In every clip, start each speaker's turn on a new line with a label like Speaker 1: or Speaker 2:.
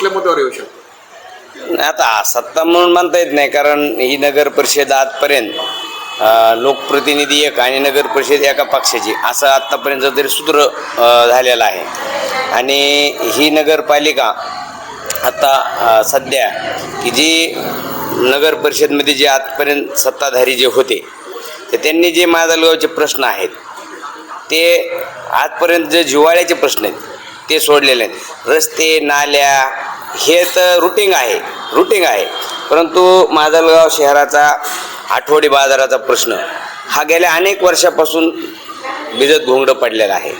Speaker 1: कुठल्या मुद्द्यावर येऊ शकतो?
Speaker 2: नाही, आता सत्ता म्हणून म्हणता येत नाही कारण ही नगर परिषद आजपर्यंत लोकप्रतिनिधी एक आणि नगर परिषद एका पक्षाची असं आत्तापर्यंत तरी सूत्र झालेलं आहे. आणि ही नगरपालिका आता सध्या की जी नगर परिषदमध्ये जे आजपर्यंत सत्ताधारी जे होते तर त्यांनी जे माजलगावचे प्रश्न आहेत ते आजपर्यंत जे जिव्हाळ्याचे प्रश्न आहेत ते सोडलेले आहेत. रस्ते नाल्या हे तर रुटीन आहे रुटीन आहे. परंतु माजलगाव शहराचा आठवडी बाजाराचा प्रश्न हा गेल्या अनेक वर्षापासून भिजत घोंगडं पडलेला आहे.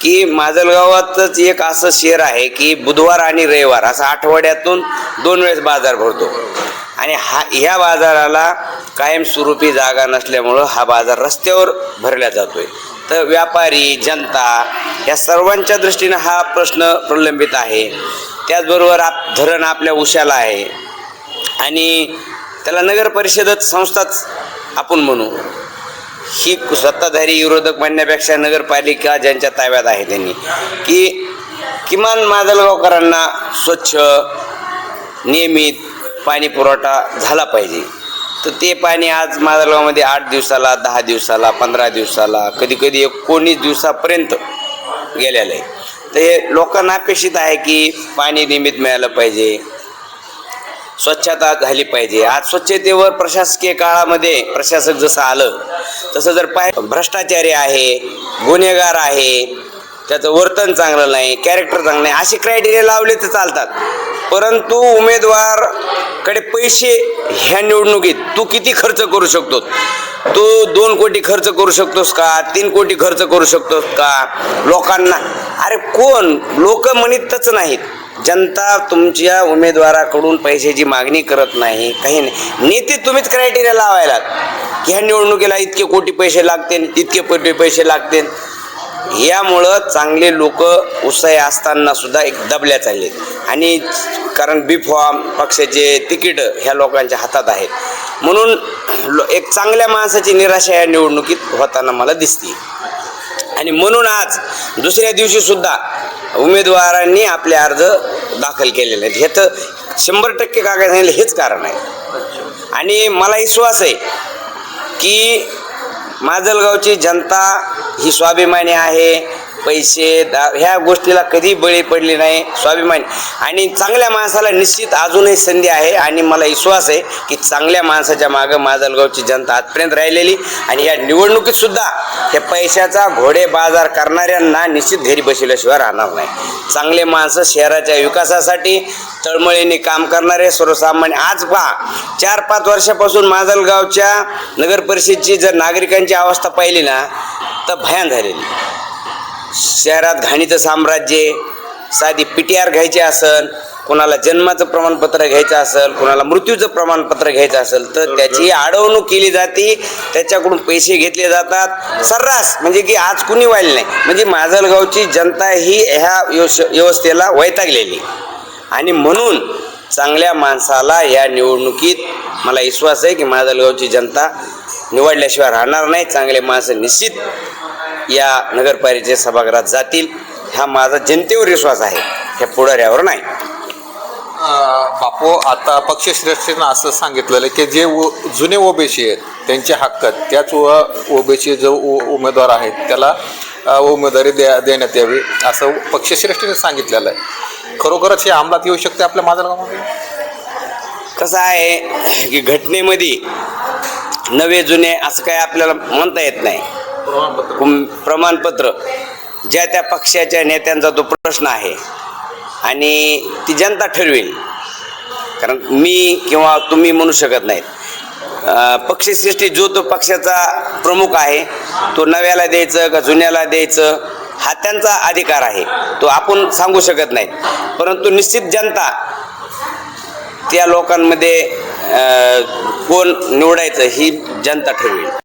Speaker 2: की माजलगावातच एक असं शहर आहे की बुधवार आणि रविवार असा आठवड्यातून दोन वेळेस बाजार भरतो. आणि हा ह्या बाजाराला कायमस्वरूपी जागा नसल्यामुळं हा बाजार रस्त्यावर भरला जातो आहे तर व्यापारी जनता या सर्वांच्या दृष्टीनं हा प्रश्न प्रलंबित आहे. त्याचबरोबर आप धरण आपल्या उशाला आहे. आणि त्याला नगर परिषदच संस्थाच आपण म्हणू. ही सत्ताधारी विरोधक म्हणण्यापेक्षा नगरपालिका ज्यांच्या ताब्यात आहे त्यांनी. की किमान माजलगावकरांना स्वच्छ नियमित पाणी पुरवठा झाला पाहिजे. तर ते पाणी आज माजलगावमध्ये आठ दिवसाला दहा दिवसाला पंधरा दिवसाला कधी कधी एकोणीस दिवसापर्यंत गेलेलं आहे. तर हे लोकांना अपेक्षित आहे की पाणी नियमित मिळालं पाहिजे. स्वच्छता झाली पाहिजे. आज स्वच्छतेवर प्रशासकीय काळामध्ये प्रशासक जसं आलं तसं जर पाय भ्रष्टाचारी आहे गुन्हेगार आहे त्याचं वर्तन चांगलं नाही कॅरेक्टर चांगलं नाही असे क्रायटेरिया लावले तर चालतात. परंतु उमेदवार कडे पैसे ह्या निवडणुकीत तू किती खर्च करू शकतो तू दोन कोटी खर्च करू शकतोस का? तीन कोटी खर्च करू शकतोस का? लोकांना अरे कोण? लोक म्हणतच नाहीत. जनता तुमच्या उमेदवाराकडून पैशाची मागणी करत नाही. काही नाही. नेते तुम्हीच क्रायटेरिया लावायला की ह्या निवडणुकीला इतके कोटी पैसे लागतील इतके कोटी पैसे लागतील. यामुळं चांगले लोक उत्साही असताना सुद्धा एक दबल्या चालले आणि कारण बी फॉर्म पक्षाचे तिकीट ह्या लोकांच्या हातात आहेत. म्हणून लो- एक चांगल्या माणसाची निराशा या निवडणुकीत होताना मला दिसते आणि म्हणून आज दुसऱ्या दिवशी सुद्धा उमेदवारांनी आपले अर्ज दाखल केलेले आहेत. हे तर शंभर टक्के कागद सांगितलं हेच कारण आहे. आणि मला विश्वास आहे की माजलगावची जनता ही स्वाभिमानी आहे. पैसे दा ह्या गोष्टीला कधी बळी पडली नाही स्वाभिमान. आणि चांगल्या माणसाला निश्चित अजूनही संधी आहे आणि मला विश्वास आहे की चांगल्या माणसाच्या मागं माजलगावची जनता आजपर्यंत राहिलेली. आणि या निवडणुकीत सुद्धा हे पैशाचा घोडे बाजार करणाऱ्यांना निश्चित घरी बसवल्याशिवाय राहणार नाही. चांगले माणसं शहराच्या विकासासाठी तळमळीने काम करणारे सर्वसामान्य. आज पहा चार पाच वर्षापासून माजलगावच्या नगर परिषदची जर नागरिकांची अवस्था पाहिली ना तर भयान झालेली. शहरात घाणीचं साम्राज्य साधी पी टी आर घ्यायची असेल कोणाला जन्माचं प्रमाणपत्र घ्यायचं असेल कोणाला मृत्यूचं प्रमाणपत्र घ्यायचं असेल तर त्याची अडवणूक केली जाते त्याच्याकडून पैसे घेतले जातात. सर्रास म्हणजे की आज कुणी वाहिले नाही. म्हणजे माजलगावची जनता ही ह्या व्यवस व्यवस्थेला वैतागलेली. आणि म्हणून चांगल्या माणसाला या निवडणुकीत मला विश्वास आहे की माजलगावची जनता निवडल्याशिवाय राहणार नाही. चांगले माणसं निश्चित या नगरपालिकेच्या सभागृहात जातील हा माझा जनतेवर विश्वास आहे ह्या पुढाऱ्यावर नाही.
Speaker 1: बापू आता पक्षश्रेष्ठीनं असं सांगितलेलं की जे उ- जुने ओबीसी आहेत त्यांचे हक्क त्याच ओबीसी जो उ- उमेदवार आहेत त्याला उमेदवारी द्या देण्यात यावी असं पक्षश्रेष्ठीने सांगितलेलं आहे. खरोखरच हे अंमलात येऊ शकते आपल्या माजलगावमध्ये?
Speaker 2: कसं आहे की घटनेमध्ये नवे जुने असं काय आपल्याला म्हणता येत नाही. प्रमाणपत्र. ज्या त्या पक्षाच्या नेत्यांचा तो प्रश्न आहे. आणि ती जनता ठरवेल कारण मी किंवा तुम्ही म्हणू शकत नाहीत. पक्षश्रेष्ठी जो तो पक्षाचा प्रमुख आहे तो नव्याला द्यायचं का जुन्याला द्यायचं हा त्यांचा अधिकार आहे. तो आपण सांगू शकत नाही परंतु निश्चित जनता त्या लोकांमध्ये कोण निवडायचं ही जनता ठरवेल